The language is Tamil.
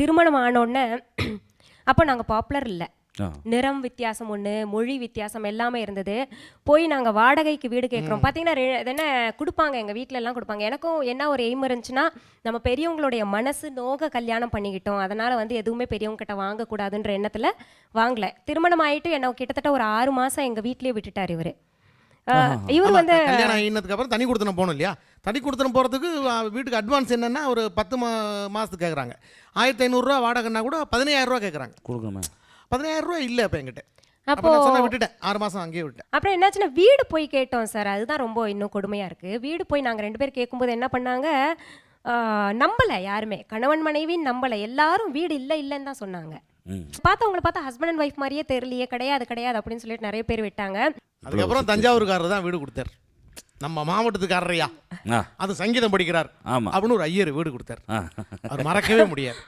திருமணம் ஆனோடனே அப்போ நாங்கள் பாப்புலர் இல்லை. நிறம் வித்தியாசம் ஒன்று மொழி வித்தியாசம் எல்லாமே இருந்தது. போய் நாங்கள் வாடகைக்கு வீடு கேட்குறோம் பார்த்தீங்கன்னா என்ன கொடுப்பாங்க எங்கள் எல்லாம் கொடுப்பாங்க. எனக்கும் என்ன ஒரு எய்ம் இருந்துச்சுன்னா நம்ம பெரியவங்களுடைய மனசு நோக கல்யாணம் பண்ணிக்கிட்டோம். அதனால் வந்து எதுவுமே பெரியவங்க கிட்ட வாங்கக்கூடாதுன்ற எண்ணத்தில் வாங்கல. திருமணம் ஆயிட்டு என்ன கிட்டத்தட்ட ஒரு ஆறு மாதம் எங்கள் வீட்லயே விட்டுட்டார் இவர். இவர் வந்து கல்யாணம் ஆகினதுக்கு அப்புறம் தனி கொடுத்தனம் போகணும் இல்லையா? தனி கொடுத்தனம் போகிறதுக்கு வீட்டுக்கு அட்வான்ஸ் என்னன்னா ஒரு பத்து மா மாதத்துக்கு கேட்குறாங்க ஆயிரத்தி ஐநூறுரூவா வாடகைன்னா கூட பதினையாயிரரூவா கேட்குறாங்க கொடுக்கணுமே. பதினாயிரரூவா இல்லை இப்போ என்கிட்ட. அப்போ விட்டுட்டேன். ஆறு மாதம் அங்கேயே விட்டேன் அப்புறம் என்னாச்சுன்னா வீடு போய் கேட்டோம் சார். அதுதான் ரொம்ப இன்னும் கொடுமையா இருக்கு. வீடு போய் நாங்க ரெண்டு பேர் கேட்கும்போது என்ன பண்ணாங்க? நம்பல யாருமே. கணவன் மனைவி நம்பல. எல்லாரும் வீடு இல்ல இல்லைன்னு தான் சொன்னாங்க. ம். பார்த்தவங்கள பார்த்தா ஹஸ்பண்ட் அண்ட் ஒய்ஃப் மாதிரியே தெரியலையே. கிடையாது கிடையாது அப்படின்னு சொல்லிட்டு நிறைய பேர் விட்டாங்க. அதுக்கப்புறம் தஞ்சாவூர்காரர் தான் வீடு கொடுத்தார். நம்ம மாவட்டத்துக்காரரையா? அது சங்கீதம் படிக்கிறார். அப்படின்னு ஒரு ஐயர் வீடு கொடுத்தார். அவர் மறக்கவே முடியாது.